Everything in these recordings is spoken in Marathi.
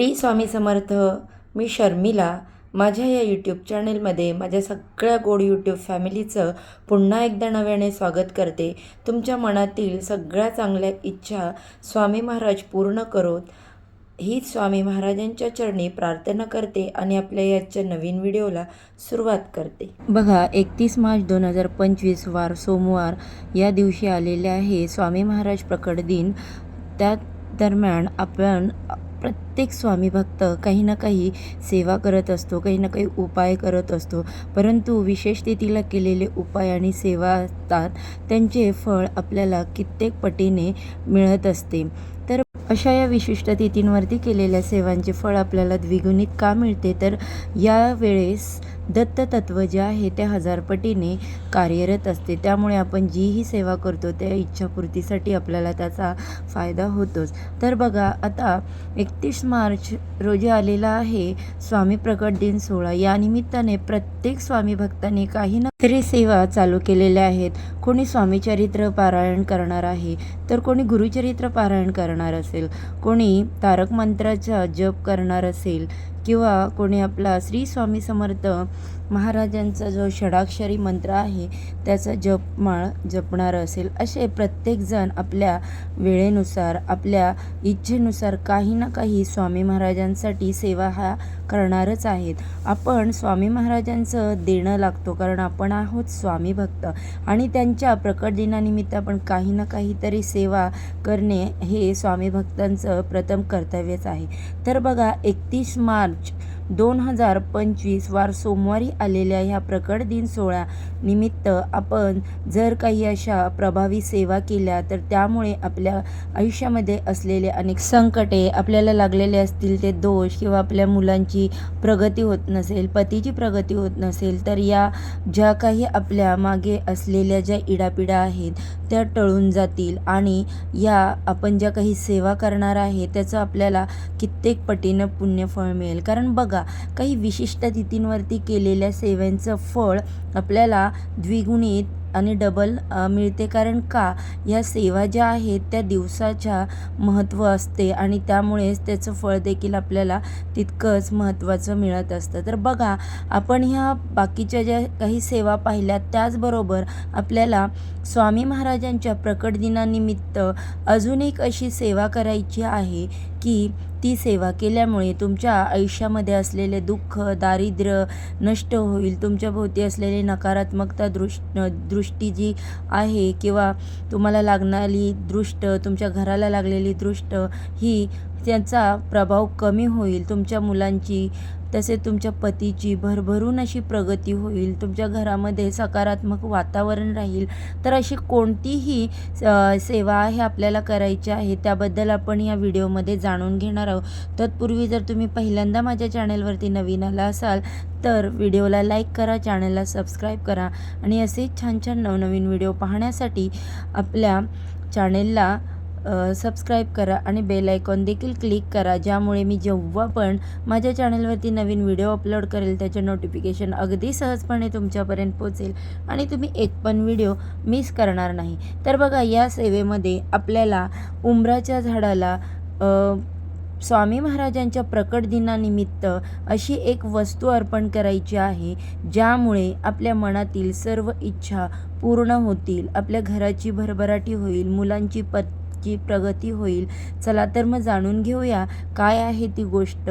टी स्वामी समर्थ मी शर्मिला. माझ्या या यूट्यूब चॅनेलमध्ये माझ्या सगळ्या गोड यूट्यूब फॅमिलीचं पुन्हा एकदा नव्याने स्वागत करते. तुमच्या मनातील सगळ्या चांगल्या इच्छा स्वामी महाराज पूर्ण करोत. ही स्वामी महाराजांच्या चरणी प्रार्थना करते आणि आपल्या याच्या नवीन व्हिडिओला सुरुवात करते. बघा एकतीस मार्च दोन हजार पंचवीस वार सोमवार या दिवशी आलेले आहे स्वामी महाराज प्रकट दिन. त्या दरम्यान आपण प्रत्येक स्वामी भक्त काही ना काही सेवा करत असतो काही ना काही उपाय करत असतो. परंतु विशेष तिथीला केलेले उपाय आणि सेवा असतात. त्यांचे फळ आपल्याला कित्येक पटीने मिळत असते. तर अशा या विशिष्ट तिथींवरती केलेल्या सेवांचे फळ आपल्याला द्विगुणित का मिळते? तर यावेळेस दत्त तत्व जे आहे ते हजारपटीने कार्यरत असते. त्यामुळे आपण जी ही सेवा करतो त्या इच्छापूर्तीसाठी आपल्याला त्याचा फायदा होतोच. तर बघा आता एकतीस मार्च रोजी आलेला आहे स्वामी प्रकट दिन सोहळा. या निमित्ताने प्रत्येक स्वामी भक्ताने काही ना तरी सेवा चालू केलेल्या आहेत. कोणी स्वामीचरित्र पारायण करणार आहे तर कोणी गुरुचरित्र पारायण करणार असेल. कोणी तारक मंत्राचा जप करणार असेल किंवा कोणी आपला श्री स्वामी समर्थ महाराजांचा जो षडाक्षरी मंत्र आहे त्याचा जपमाळ जपणार असेल असे प्रत्येकजण आपल्या वेळेनुसार आपल्या इच्छेनुसार काही ना काही स्वामी महाराजांसाठी सेवा हा करणारच आहेत. आपण स्वामी महाराजांचं देणं लागतो कारण आपण आहोत स्वामी भक्त आणि त्यांच्या प्रकट दिनानिमित्त आपण काही ना काहीतरी सेवा करणे हे स्वामी भक्तांचं प्रथम कर्तव्यच आहे. तर बघा एकतीस मार्च दोन हजार पंचवीस वार सोमवारी आलेल्या ह्या प्रकट दिन सोहळा निमित्त आपण जर काही अशा प्रभावी सेवा केल्या तर त्यामुळे आपल्या आयुष्यामध्ये असलेले अनेक संकटे आपल्याला लागलेले असतील ते दोष किंवा आपल्या मुलांची प्रगती होत नसेल पतीची प्रगती होत नसेल तर या ज्या काही आपल्या मागे असलेल्या ज्या इडापिडा आहेत त्या टळून जातील. आणि या आपण ज्या काही सेवा करणार आहे त्याचं आपल्याला कित्येक पटीनं पुण्यफळ मिळेल. कारण बघा काही विशिष्ट तिथींवरती केलेल्या सेवेंचं फळ आपल्याला द्विगुणित आणि डबल मिळते. कारण का? या सेवा ज्या आहेत त्या दिवसाच्या महत्त्व असते आणि त्यामुळेच त्याचं फळ देखील आपल्याला तितकंच महत्त्वाचं मिळत असतं. तर बघा आपण ह्या बाकीच्या ज्या काही सेवा पाहिल्या त्याचबरोबर आपल्याला स्वामी महाराजांच्या प्रकट दिनानिमित्त अजून एक अशी सेवा करायची आहे की ती सेवा केल्यामुळे तुमच्या आयुष्यामध्ये असलेले दुःख दारिद्र्य नष्ट होईल. तुमच्याभोवती असलेली नकारात्मकता दृष् दृष्टी जी आहे किंवा तुम्हाला लागणारी दृष्ट तुमच्या घराला लागलेली दृष्ट ही त्यांचा प्रभाव कमी होईल. तुमच्या मुलांची तसे तुमच्या पतीची भरभरून अशी प्रगती होईल तुमच्या घरामध्ये सकारात्मक वातावरण राहील. तर अशी कोणतीही सेवा आहे आपल्याला करायची आहे त्याबद्दल आपण या व्हिडिओमध्ये जाणून घेणार आहोत. तत्पूर्वी जर तुम्ही पहिल्यांदा माझ्या चॅनलवरती नवीन आला असाल तर व्हिडिओला लाईक करा चॅनलला सबस्क्राईब करा आणि असे छान छान नवनवीन व्हिडिओ पाहण्यासाठी आपल्या चॅनेलला सबस्क्राईब करा आणि बेल आयकॉन देखील क्लिक करा ज्यामुळे मी जेव्हा पण माझ्या चॅनलवरती नवीन व्हिडिओ अपलोड करेल त्याचे नोटिफिकेशन अगदी सहजपणे तुमच्यापर्यंत पोचेल आणि तुम्ही एक पण व्हिडिओ मिस करणार नाही. तर बघा या सेवेमध्ये आपल्याला उंबराच्या झाडाला स्वामी महाराजांच्या प्रकट दिनानिमित्त अशी एक वस्तू अर्पण करायची आहे ज्यामुळे आपल्या मनातील सर्व इच्छा पूर्ण होतील आपल्या घराची भरभराटी होईल मुलांची पत् ची प्रगती होईल? चला तर मग जाणून घेऊया काय आहे ती गोष्ट.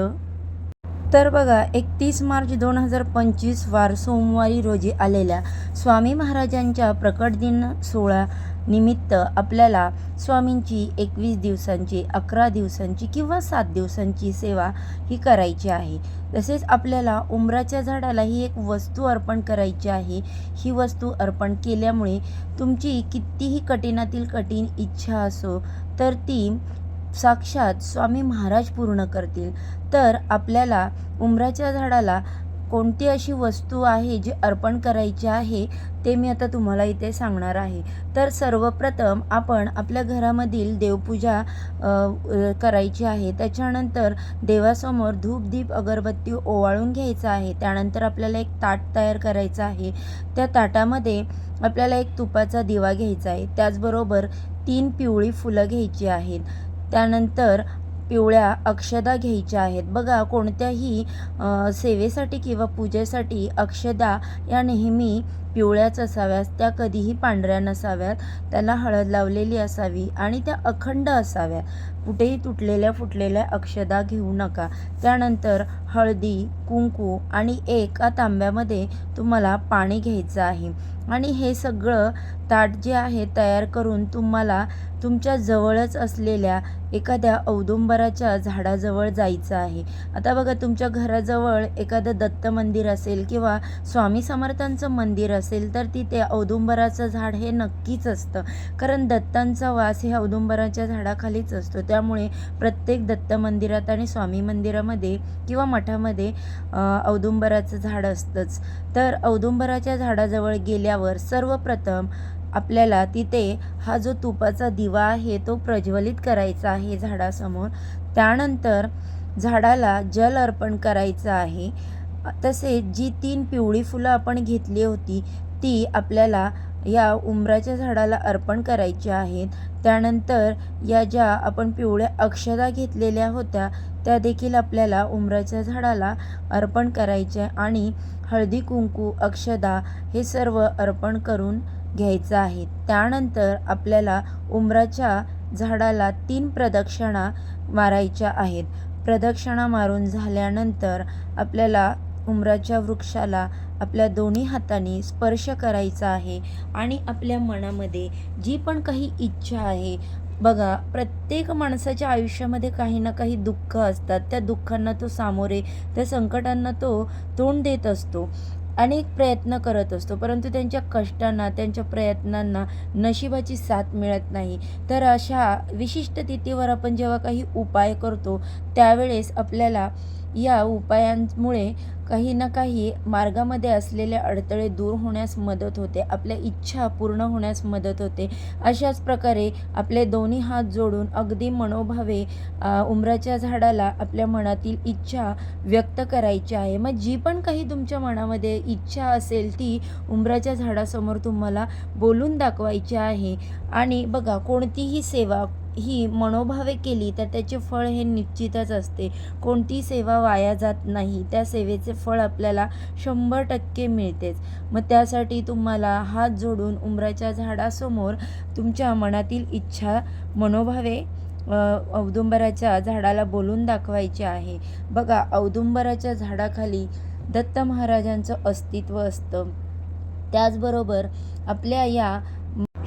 तर बघा एकतीस मार्च दोन हजार पंचवीस वार सोमवारी रोजी आलेल्या स्वामी महाराजांच्या प्रकट दिन सोहळा निमित्त आपल्याला स्वामींची एकवीस दिवसांची अकरा दिवसांची किंवा सात दिवसांची सेवा ही करायची आहे. तसेच आपल्याला उमराच्या झाडाला ही एक वस्तू अर्पण करायची आहे. ही वस्तू अर्पण केल्यामुळे तुमची कितीही कठीणातील कठीण इच्छा असो तर ती साक्षात स्वामी महाराज पूर्ण करतील. तर आपल्याला उमराच्या झाडाला कोणती अशी वस्तू आहे जी अर्पण करायची आहे ते मी आता तुम्हाला इथे सांगणार आहे. तर सर्वप्रथम आपण आपल्या घरामधील देवपूजा करायची आहे. त्याच्यानंतर देवासमोर धूप दीप अगरबत्ती ओवाळून घ्यायचं आहे. त्यानंतर आपल्याला एक ताट तयार करायचं आहे. त्या ताटामध्ये आपल्याला एक तुपाचा दिवा घ्यायचा आहे. त्याचबरोबर तीन पिवळी फुलं घ्यायची आहेत. त्यानंतर पिवळ्या अक्षदा घ्यायच्या आहेत. बघा कोणत्याही सेवेसाठी किंवा पूजेसाठी अक्षदा या नेहमी पिवळ्याच असाव्यात त्या कधीही पांढऱ्या नसाव्यात. त्याला हळद लावलेली असावी आणि त्या अखंड असाव्या कुठेही तुटलेल्या फुटलेल्या अक्षदा घेऊ नका. त्यानंतर हळदी कुंकू आणि एका तांब्यामध्ये तुम्हाला पाणी घ्यायचं आहे. आणि हे सगळं ताट जे आहे तयार करून तुम्हाला तुमच्या जवळच असलेल्या एखाद्या औदुंबराच्या झाडाजवळ जायचं आहे. आता बघा तुमच्या घराजवळ एखादं दत्त मंदिर असेल किंवा स्वामी समर्थांचं मंदिर असेल तर तिथे औदुंबराचं झाड हे नक्कीच असतं. कारण दत्तांचा वास हे औदुंबराच्या झाडाखालीच असतो. त्यामुळे प्रत्येक दत्त मंदिरात आणि स्वामी मंदिरामध्ये किंवा मठामध्ये औदुंबराचं झाड असतंच. तर औदुंबराच्या झाडाजवळ गेल्यावर सर्वप्रथम आपल्याला तिथे हा जो तुपाचा दिवा आहे तो प्रज्वलित करायचा आहे झाडासमोर. त्यानंतर झाडाला जल अर्पण करायचं आहे. तसेच जी तीन पिवळी फुलं आपण घेतली होती ती आपल्याला या उंबराच्या झाडाला अर्पण करायची आहेत. त्यानंतर या ज्या आपण पिवळ्या अक्षदा घेतलेल्या होत्या त्या देखील आपल्याला उंबराच्या झाडाला अर्पण करायच्या आणि हळदी कुंकू अक्षदा हे सर्व अर्पण करून घ्यायचं आहे. त्यानंतर आपल्याला उंबराच्या झाडाला तीन प्रदक्षिणा मारायच्या आहेत. प्रदक्षिणा मारून झाल्यानंतर आपल्याला उंबराच्या वृक्षाला आपल्या दोन्ही हातांनी स्पर्श करायचा आहे आणि आपल्या मनामध्ये जी पण काही इच्छा आहे बघा प्रत्येक माणसाच्या आयुष्यामध्ये काही ना काही दुःख असतात. त्या दुःखांना तो सामोरे त्या संकटांना तो तोंड देत असतो अनेक प्रयत्न करत असतो. परंतु त्यांच्या कष्टांना त्यांच्या प्रयत्नांना नशिबाची साथ मिळत नाही. तर अशा विशिष्ट तिथीवर आपण जेव्हा काही उपाय करतो त्यावेळेस आपल्याला या उपायांमुळे काही ना काही मार्गामध्ये असलेले अडथळे दूर होण्यास मदत होते. आपल्या इच्छा पूर्ण होण्यास मदत होते. अशाच प्रकारे आपले दोन्ही हात जोडून अगदी मनोभावे उमराच्या उंबराच्या झाडाला आपल्या मनातील इच्छा व्यक्त करायची आहे. मग जी पण काही तुमच्या मनामध्ये इच्छा असेल ती उंबराच्या झाडासमोर तुम्हाला बोलून दाखवायची आहे. आणि बघा कोणतीही सेवा ही मनोभावे केली तर त्याचे फळ हे निश्चितच असते. कोणती सेवा वाया जात नाही त्या सेवेचे फळ आपल्याला शंभर टक्के मिळतेच. मग त्यासाठी तुम्हाला हात जोडून उंबराच्या झाडासमोर तुमच्या मनातील इच्छा मनोभावे औदुंबराच्या झाडाला बोलून दाखवायचे आहे. बघा औदुंबराच्या झाडाखाली दत्त महाराजांचं अस्तित्व असतं. त्याचबरोबर आपल्या या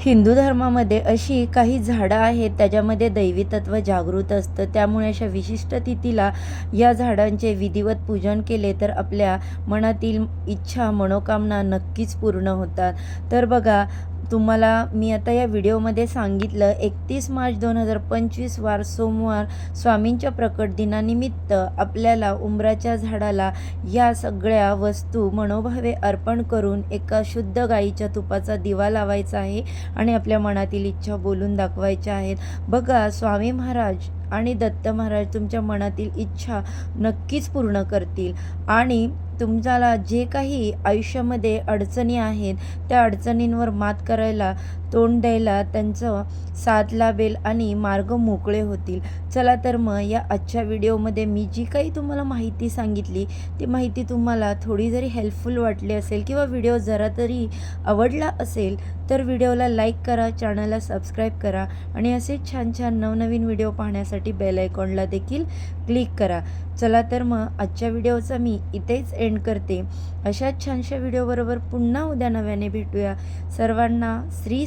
हिंदू धर्मामध्ये अशी काही झाडं आहेत त्याच्यामध्ये दैवी जागृत असतं. त्यामुळे अशा विशिष्ट तिथीला या झाडांचे विधिवत पूजन केले तर आपल्या मनातील इच्छा मनोकामना नक्कीच पूर्ण होतात. तर बघा तुम्हाला मी आता या व्हिडिओमध्ये सांगितलं एकतीस मार्च दोन हजार पंचवीस वार सोमवार स्वामींच्या प्रकट दिनानिमित्त आपल्याला उंबराच्या झाडाला या सगळ्या वस्तू मनोभावे अर्पण करून एका शुद्ध गाईच्या तुपाचा दिवा लावायचा आहे आणि आपल्या मनातील इच्छा बोलून दाखवायच्या आहेत. बघा स्वामी महाराज आणि दत्त महाराज तुमच्या मनातील इच्छा नक्कीच पूर्ण करतील. आणि तुमच्याला जे काही आयुष्यामध्ये अडचणी आहेत त्या अडचणींवर मात करायला तोंड द्यायला त्यांचं साथ लाभेल आणि मार्ग मोकळे होतील. चला तर मग या आजच्या व्हिडिओमध्ये मी जी काही तुम्हाला माहिती सांगितली ती माहिती तुम्हाला थोडी जरी हेल्पफुल वाटली असेल किंवा व्हिडिओ जरा तरी आवडला असेल तर व्हिडिओला लाईक करा चॅनलला सबस्क्राईब करा आणि असे छान छान नवनवीन व्हिडिओ पाहण्यासाठी बेल आयकॉनला देखील क्लिक करा. चला तर मग आजच्या व्हिडिओचा मी इथेच एंड करते. अशाच छानशा व्हिडिओबरोबर पुन्हा उद्या नव्याने भेटूया. सर्वांना श्री